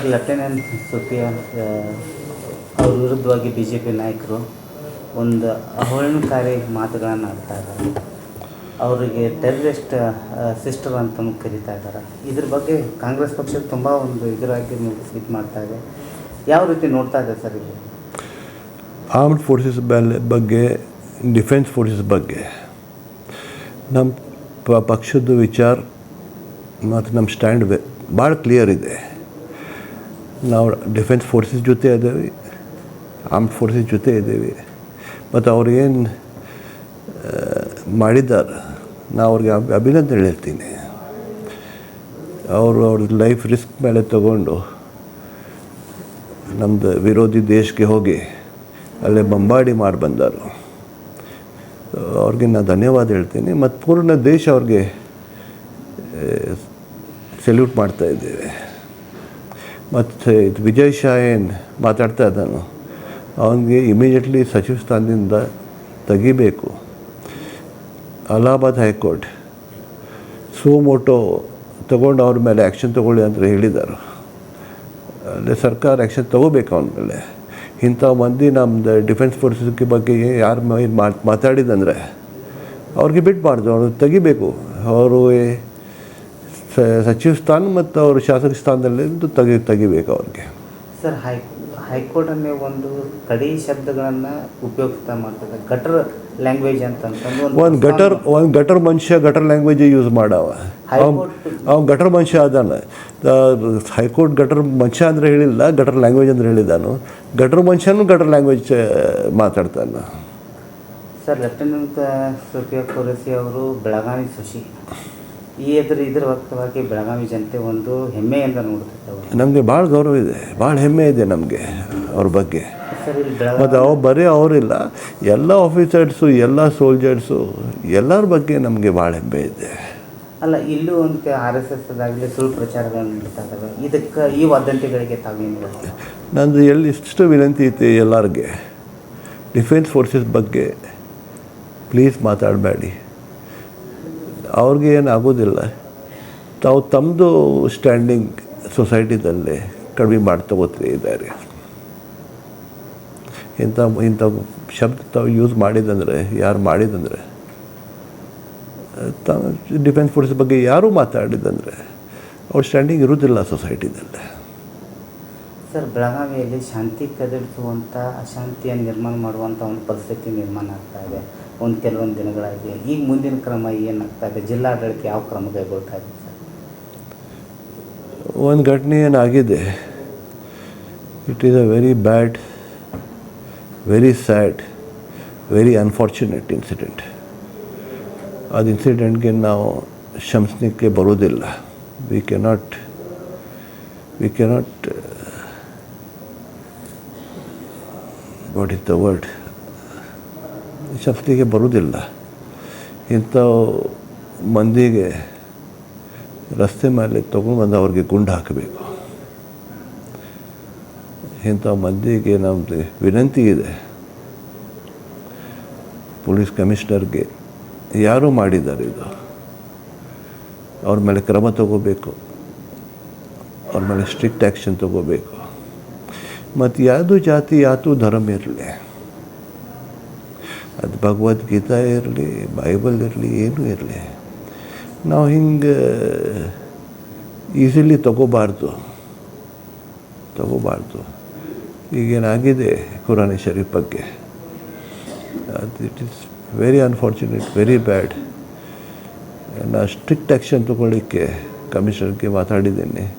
Sir lieutenant Sufiya ಆ, ಅವ್ರ ವಿರುದ್ಧವಾಗಿ ಬಿ ಜೆ ಪಿ ನಾಯಕರು ಒಂದು ಅಹೋರಣಕಾರಿ ಮಾತುಗಳನ್ನು ಆಡ್ತಾ ಇದ್ದಾರೆ. ಅವರಿಗೆ ಟೆರರಿಸ್ಟ್ ಸಿಸ್ಟರ್ ಅಂತ ಕರೀತಾ ಇದ್ದಾರೆ. ಇದ್ರ ಬಗ್ಗೆ ಕಾಂಗ್ರೆಸ್ ಪಕ್ಷ ತುಂಬ ಒಂದು ಇದರಾಗಿ ಇದು ಮಾಡ್ತಾ ಇದೆ. ಯಾವ ರೀತಿ ನೋಡ್ತಾ ಇದೆ ಸರ್ ಇದು ಆರ್ಮ್ಡ್ ಫೋರ್ಸಸ್ ಬಗ್ಗೆ ಡಿಫೆನ್ಸ್ ಫೋರ್ಸಸ್ ಬಗ್ಗೆ ನಮ್ಮ ಪಕ್ಷದ ವಿಚಾರ ಮತ್ತು ನಮ್ಮ ಸ್ಟ್ಯಾಂಡ್ ಭಾಳ ಕ್ಲಿಯರ್ ಇದೆ. ನಾವು ಡಿಫೆನ್ಸ್ ಫೋರ್ಸಸ್ ಜೊತೆ ಇದ್ದೇವೆ ಆರ್ಮ್ ಫೋರ್ಸಸ್ ಜೊತೆ ಇದ್ದೇವೆ. ಮತ್ತು ಅವ್ರು ಏನು ಮಾಡಿದ್ದಾರೆ ನಾವು ಅವ್ರಿಗೆ ಅಭಿ, ಅಭಿನಂದನೆ ಹೇಳ್ತೀನಿ. ಅವರು ಅವ್ರ ಲೈಫ್ ರಿಸ್ಕ್ ಮೇಲೆ ತಗೊಂಡು ನಮ್ಮದು ವಿರೋಧಿ ದೇಶಕ್ಕೆ ಹೋಗಿ ಅಲ್ಲೇ ಬಂಬಾಡಿ ಮಾಡಿ ಬಂದರು. ಅವ್ರಿಗೆ ನಾನು ಧನ್ಯವಾದ ಹೇಳ್ತೀನಿ. ಮತ್ತು ಪೂರ್ಣ ದೇಶ ಅವ್ರಿಗೆ ಸೆಲ್ಯೂಟ್ ಮಾಡ್ತಾ ಇದ್ದೇವೆ. ಮತ್ತು ಇದು ವಿಜಯ್ ಶಾ ಏನು ಮಾತಾಡ್ತಾ ಇದ್ದಾನು, ಅವನಿಗೆ ಇಮಿಡಿಯೇಟ್ಲಿ ಸಚಿವ ಸ್ಥಾನದಿಂದ ತೆಗಿಬೇಕು. ಅಲಹಾಬಾದ್ ಹೈಕೋರ್ಟ್, ಸೋಮೋಟೋ ತಗೊಂಡು ಅವ್ರ ಮೇಲೆ ಆ್ಯಕ್ಷನ್ ತಗೊಳ್ಳಿ ಅಂತ ಹೇಳಿದ್ದಾರೆ ಅಲ್ಲಿ ಸರ್ಕಾರ ಆ್ಯಕ್ಷನ್ ತಗೋಬೇಕು ಅವನ ಮೇಲೆ. ಇಂಥ ಮಂದಿ ನಮ್ಮದು ಡಿಫೆನ್ಸ್ ಫೋರ್ಸಸ್ಗೆ ಬಗ್ಗೆ ಯಾರು ಮಾತಾಡಿದಂದರೆ ಅವ್ರಿಗೆ ಬಿಟ್ಟು ಮಾಡಿದ್ರು ಅವ್ರು ತೆಗಿಬೇಕು. ಅವರು ಸ- ಸಚಿವ ಸ್ಥಾನ ಮತ್ತು ಅವರು ಶಾಸಕ ಸ್ಥಾನದಲ್ಲಿಂದು ತೆಗೆ ತೆಗಿಬೇಕು ಅವ್ರಿಗೆ. ಸರ್ ಹೈ ಹೈಕೋರ್ಟನ್ನೇ ಒಂದು ಕಡಿ ಶಬ್ದಗಳನ್ನು ಉಪಯೋಗಿಸ್ತಾ ಮಾಡ್ತದೆ. ಗಟರ್ ಲ್ಯಾಂಗ್ವೇಜ್ ಅಂತಂತಂದು ಒಂದು ಗಟರ್ ಒಂದು ಗಟರ್ ಮನುಷ್ಯ ಗಟರ್ ಲ್ಯಾಂಗ್ವೇಜ್ ಯೂಸ್ ಮಾಡವ. ಹೈಕೋರ್ಟ್ ಅವ್ನು ಗಟರ್ ಮನುಷ್ಯ ಅದಾನ ಹೈಕೋರ್ಟ್ ಗಟರ್ ಮನುಷ್ಯ ಅಂದರೆ ಹೇಳಿಲ್ಲ ಗಟರ್ ಲ್ಯಾಂಗ್ವೇಜ್ ಅಂದ್ರೆ ಹೇಳಿದಾನು. ಗಟರ್ ಮನುಷ್ಯನೂ ಗಟರ್ ಲ್ಯಾಂಗ್ವೇಜ್ ಮಾತಾಡ್ತಾನೆ. ಸರ್ ಲೆಫ್ಟಿನೆಂಟ್ ಸುಫಿಯಾ ಕೊರಸಿ ಅವರು ಬೆಳಗಾವಿ ಸುಶಿ ಈ ಎದುರು ಇದರ ವ್ಯಕ್ತವಾಗಿ ಬೆಳಗಾವಿ ಜನತೆ ಒಂದು ಹೆಮ್ಮೆಯಿಂದ ನೋಡ್ತಿದ್ದವರು. ನಮಗೆ ಭಾಳ ಗೌರವ ಇದೆ ಭಾಳ ಹೆಮ್ಮೆ ಇದೆ ನಮಗೆ ಅವ್ರ ಬಗ್ಗೆ. ಮತ್ತು ಅವು ಬರೀ ಅವರಿಲ್ಲ ಎಲ್ಲ ಆಫೀಸರ್ಸು ಎಲ್ಲ ಸೋಲ್ಜರ್ಸು ಎಲ್ಲರ ಬಗ್ಗೆ ನಮಗೆ ಭಾಳ ಹೆಮ್ಮೆ ಇದೆ. ಅಲ್ಲ ಇಲ್ಲೂ ಒಂದು ಆರ್ ಎಸ್ ಎಸ್ ಅದಾಗಲಿ ಸುಳ್ಳು ಪ್ರಚಾರಗಳನ್ನು ನಡೀತಾ ಇದ್ದಾವೆ ಇದಕ್ಕೆ ಈ ವದಂತಿಗಳಿಗೆ ತಾವೇನು ನಂದು ಎಲ್ಲಿ ಇಷ್ಟು ವಿನಂತಿ ಐತಿ ಎಲ್ಲರಿಗೆ. ಡಿಫೆನ್ಸ್ ಫೋರ್ಸಸ್ ಬಗ್ಗೆ ಪ್ಲೀಸ್ ಮಾತಾಡಬೇಡಿ. ಅವ್ರಿಗೆ ಏನು ಆಗೋದಿಲ್ಲ ತಾವು ತಮ್ಮದು ಸ್ಟ್ಯಾಂಡಿಂಗ್ ಸೊಸೈಟಿದಲ್ಲಿ ಕಡಿಮೆ ಮಾಡಿ ತಗೋತೀರಿ ಇದ್ದಾರೆ ಇಂಥ ಇಂಥ ಶಬ್ದ ತಾವು ಯೂಸ್ ಮಾಡಿದಂದರೆ, ಯಾರು ಮಾಡಿದಂದರೆ ತ ಡಿಫೆನ್ಸ್ ಫೋರ್ಸ್ ಬಗ್ಗೆ ಯಾರೂ ಮಾತಾಡಿದಂದರೆ, ಅವ್ರ ಸ್ಟ್ಯಾಂಡಿಂಗ್ ಇರೋದಿಲ್ಲ ಸೊಸೈಟಿದಲ್ಲಿ ಸರ್, ಬೆಳಗಾವಿಯಲ್ಲಿ ಶಾಂತಿ ಕದಡಿಸುವಂಥ ಅಶಾಂತಿಯನ್ನು ನಿರ್ಮಾಣ ಮಾಡುವಂಥ ಒಂದು ಪರಿಸ್ಥಿತಿ ನಿರ್ಮಾಣ ಆಗ್ತಾ ಇದೆ. ಒಂದು ಕೆಲವೊಂದು ದಿನಗಳಾಗಿ. ಈಗ ಮುಂದಿನ ಕ್ರಮ ಏನಾಗ್ತಾ ಇದೆ? ಜಿಲ್ಲಾಡಳಿತ ಯಾವ ಕ್ರಮ ಕೈಗೊಳ್ತಾ ಇದೆ ಸರ್? ಒಂದು ಘಟನೆ ಏನಾಗಿದೆ? It is a very bad very sad very unfortunate incident ಅದು ಇನ್ಸಿಡೆಂಟ್ಗೆ ನಾವು ಶಂಸನಿಕ್ಕೆ ಬರೋದಿಲ್ಲ we cannot we cannot what is the word ಶಂಸನಿಗೆ ಬರುವುದಿಲ್ಲ. ಇಂಥ ಮಂದಿಗೆ ರಸ್ತೆ ಮೇಲೆ ತೊಗೊಂಡ್ಬಂದು ಅವ್ರಿಗೆ ಗುಂಡು ಹಾಕಬೇಕು. ಇಂಥ ಮಂದಿಗೆ ನಮ್ಮದು ವಿನಂತಿ ಇದೆ. ಪೊಲೀಸ್ ಕಮಿಷನರ್ಗೆ ಯಾರು ಮಾಡಿದ್ದಾರೆ ಇದು? ಅವ್ರ ಮೇಲೆ ಕ್ರಮ ತಗೋಬೇಕು. ಅವ್ರ ಮೇಲೆ ಸ್ಟ್ರಿಕ್ಟ್ ಆ್ಯಕ್ಷನ್ ತಗೋಬೇಕು. ಮತ್ತು ಯಾವುದು ಜಾತಿ ಯಾತು ಧರ್ಮ ಇರಲಿ. ಅದು ಭಗವದ್ಗೀತೆ ಇರಲಿ, ಬೈಬಲ್ ಇರಲಿ, ಏನೂ ಇರಲಿ. ನಾವು ಹಿಂಗೆ ಈಸಿಲಿ ತಗೋಬಾರ್ದು. ತಗೋಬಾರ್ದು. ಈಗೇನಾಗಿದೆ ಕುರಾನಿ ಶರೀಫ್ ಬಗ್ಗೆ? ಅದು it is very unfortunate very bad ನಾ ಸ್ಟ್ರಿಕ್ಟ್ ಆ್ಯಕ್ಷನ್ ತಗೊಳ್ಳಿಕ್ಕೆ ಕಮಿಷನರ್ಗೆ ಮಾತಾಡಿದ್ದೀನಿ.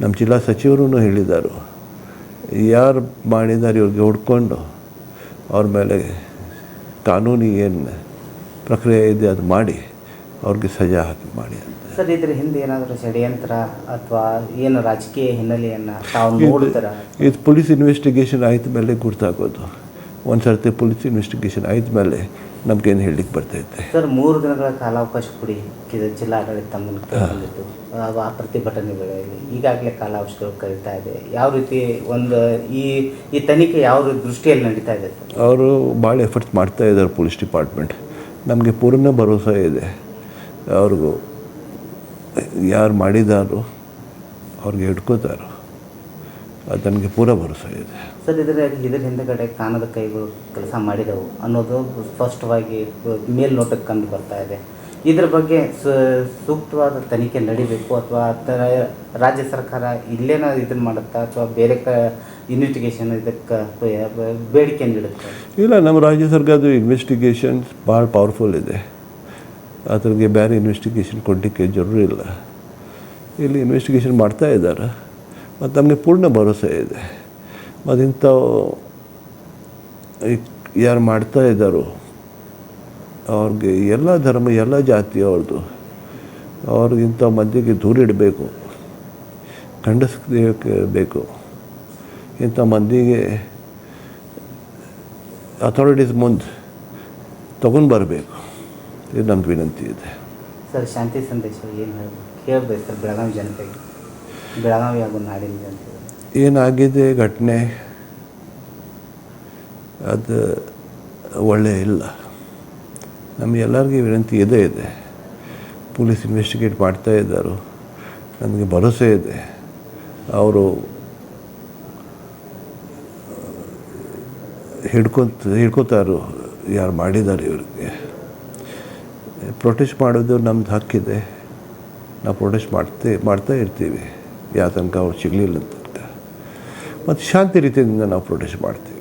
ನಮ್ಮ ಜಿಲ್ಲಾ ಸಚಿವರು ಹೇಳಿದರು. ಯಾರು ಮಾಡಿದ್ದಾರೆ ಇವ್ರಿಗೆ ಹುಡ್ಕೊಂಡು, ಅವ್ರ ಮೇಲೆ ಕಾನೂನು ಏನು ಪ್ರಕ್ರಿಯೆ ಇದೆ ಅದು ಮಾಡಿ ಅವ್ರಿಗೆ ಸಜಾ ಹಾಕಿ ಮಾಡಿ ಅಂತ. ಸರ್ ಇದ್ರ ಹಿಂದೆ ಏನಾದರೂ ಷಡ್ಯಂತ್ರ ಅಥವಾ ಏನು ರಾಜಕೀಯ ಹಿನ್ನೆಲೆಯನ್ನು ತಾವು ನೋಡ್ತೀರಾ? ಇದು ಪೊಲೀಸ್ ಇನ್ವೆಸ್ಟಿಗೇಷನ್ ಆಯ್ತ ಮೇಲೆ ಗುರ್ತಾಗೋದು. ಒಂದು ಸರ್ತಿ ಪೊಲೀಸ್ ಇನ್ವೆಸ್ಟಿಗೇಷನ್ ಆಯ್ತ ಮೇಲೆ ನಮ್ಗೇನು ಹೇಳಲಿಕ್ಕೆ ಬರ್ತೈತೆ ಸರ್ ಮೂರು ದಿನಗಳ ಕಾಲಾವಕಾಶ ಕೊಡಿ. ಜಿಲ್ಲಾ ಜಿಲ್ಲಾಡಳಿತ ತಮ್ಮನ್ನು ಆ ಪ್ರತಿಭಟನೆಗಳಲ್ಲಿ ಈಗಾಗಲೇ ಕಾಲಾವಕಾಶಗಳು ಕರೀತಾ ಇದೆ. ಯಾವ ರೀತಿ ಒಂದು ಈ ಈ ತನಿಖೆ ಯಾವ ದೃಷ್ಟಿಯಲ್ಲಿ ನಡೀತಾ ಇದೆ ಸರ್? ಅವರು ಭಾಳ ಎಫರ್ಟ್ಸ್ ಮಾಡ್ತಾ ಇದ್ದಾರೆ ಪೊಲೀಸ್ ಡಿಪಾರ್ಟ್ಮೆಂಟ್. ನಮಗೆ ಪೂರ್ಣ ಭರೋಸೆ ಇದೆ. ಅವ್ರಿಗೂ ಯಾರು ಮಾಡಿದಾರೋ ಅವ್ರಿಗೆ ಹಿಡ್ಕೋತಾರೋ. ಅದು ನನಗೆ ಪೂರ ಭರವಸೆ ಇದೆ. ಸರ್ ಇದರ ಇದರ ಹಿಂದಗಡೆ ಕಾನದ ಕೈಗಳು ಕೆಲಸ ಮಾಡಿದವು ಅನ್ನೋದು ಸ್ಪಷ್ಟವಾಗಿ ಮೇಲ್ನೋಟಕ್ಕೆ ಕಂಡು ಬರ್ತಾ ಇದೆ. ಇದರ ಬಗ್ಗೆ ಸು- ಸೂಕ್ತವಾದ ತನಿಖೆ ನಡಿಬೇಕು ಅಥವಾ ಥರ ರಾಜ್ಯ ಸರ್ಕಾರ ಇಲ್ಲೇನ ಇದನ್ನು ಮಾಡುತ್ತಾ ಅಥವಾ ಬೇರೆ ಕ ಇನ್ವೆಸ್ಟಿಗೇಷನ್ ಇದಕ್ಕೆ ಬೇಡಿಕೆ ನೀಡುತ್ತೆ? ಇಲ್ಲ ನಮ್ಮ ರಾಜ್ಯ ಸರ್ಕಾರದ ಇನ್ವೆಸ್ಟಿಗೇಷನ್ ಭಾಳ ಪವರ್ಫುಲ್ ಇದೆ. ಅದ್ರಿಗೆ ಬೇರೆ ಇನ್ವೆಸ್ಟಿಗೇಷನ್ ಕೊಡಲಿಕ್ಕೆ ಜರೂರಿಲ್ಲ. ಇಲ್ಲ ಇಲ್ಲಿ ಇನ್ವೆಸ್ಟಿಗೇಷನ್ ಮಾಡ್ತಾ ಇದ್ದಾರೆ. ಮತ್ತು ನಮಗೆ ಪೂರ್ಣ ಭರೋಸೆ ಇದೆ. ಮತ್ತು ಇಂಥವು ಯಾರು ಮಾಡ್ತಾ ಇದ್ದಾರೋ, ಅವ್ರಿಗೆ ಎಲ್ಲ ಧರ್ಮ, ಎಲ್ಲ ಜಾತಿ ಅವ್ರದ್ದು ಅವ್ರಿಗಿಂಥ ಮಂದಿಗೆ ದೂರ ಇಡಬೇಕು ಖಂಡಿಸಬೇಕು ಬೇಕು. ಇಂಥ ಮಂದಿಗೆ ಅಥಾರಿಟೀಸ್ ಮುಂದೆ ತಗೊಂಡು ಬರಬೇಕು. ಇದು ನಮ್ಮ ವಿನಂತಿ ಇದೆ. ಸರ್, ಶಾಂತಿ ಸಂದೇಶ ಏನು ಹೇಳ್ಬೇಕು? ಸರ್, ಬೆಳಗಾವಿ ಜನತೆಗೆ. ಏನಾಗಿದೆ ಘಟನೆ? ಅದು ಒಳ್ಳೆಯ ಇಲ್ಲ. ನಮಗೆಲ್ಲರಿಗೂ ವಿನಂತಿ ಇದೇ, ಇದೆ. ಪೊಲೀಸ್ ಇನ್ವೆಸ್ಟಿಗೇಟ್ ಮಾಡ್ತಾ ಇದ್ದಾರೆ. ನನಗೆ ಭರವಸೆ ಇದೆ. ಅವರು ಹಿಡ್ಕೊತ, ಹಿಡ್ಕೋತಾರು, ಯಾರು ಮಾಡಿದ್ದಾರೆ ಇವ್ರಿಗೆ. ಪ್ರೊಟೆಸ್ಟ್ ಮಾಡೋದು ನಮ್ದು ಹಕ್ಕಿದೆ. ನಾವು ಪ್ರೊಟೆಸ್ಟ್ ಮಾಡ್ತೇ, ಮಾಡ್ತಾ ಇರ್ತೀವಿ. ಯಾವ ತನಕ ಅವ್ರು ಸಿಗಲಿಲ್ಲ ಅಂತ. ಮತ್ತು ಶಾಂತಿ ರೀತಿಯಿಂದ ನಾವು ಪ್ರೊಟೆಸ್ಟ್ ಮಾಡ್ತೀವಿ.